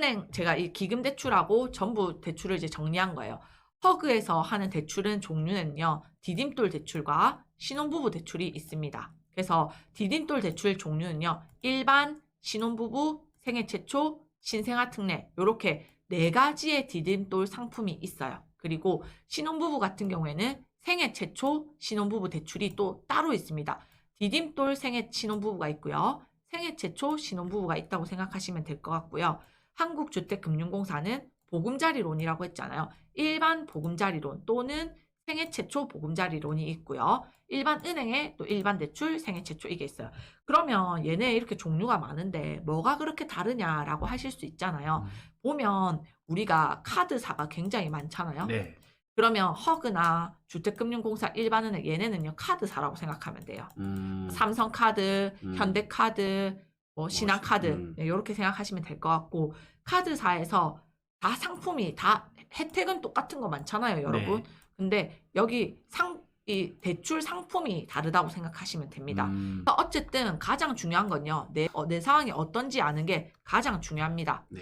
은행 제가 이 기금 대출하고 전부 대출을 이제 정리한 거예요. 허그에서 하는 대출은 종류는요. 디딤돌 대출과 신혼부부 대출이 있습니다. 그래서 디딤돌 대출 종류는요. 일반 신혼부부 생애 최초 신생아 특례 요렇게 네 가지의 디딤돌 상품이 있어요. 그리고 신혼부부 같은 경우에는 생애 최초 신혼부부 대출이 또 따로 있습니다. 디딤돌 생애 신혼부부가 있고요. 생애 최초 신혼부부가 있다고 생각하시면 될 것 같고요. 한국주택금융공사는 보금자리론이라고 했잖아요. 일반 보금자리론 또는 생애 최초 보금자리론이 있고요. 일반 은행에 또 일반 대출 생애 최초 이게 있어요. 그러면 얘네 이렇게 종류가 많은데 뭐가 그렇게 다르냐라고 하실 수 있잖아요. 음. 보면 우리가 카드사가 굉장히 많잖아요. 네. 그러면 허그나 주택금융공사 일반은행 얘네는요 카드사라고 생각하면 돼요. 음. 삼성카드, 음. 현대카드, 뭐 신한카드 음. 이렇게 생각하시면 될 것 같고 카드사에서 다 상품이 다 혜택은 똑같은 거 많잖아요, 여러분. 네. 근데 여기 상 이 대출 상품이 다르다고 생각하시면 됩니다. 음. 어쨌든 가장 중요한 건요. 내, 어, 내 상황이 어떤지 아는 게 가장 중요합니다. 네.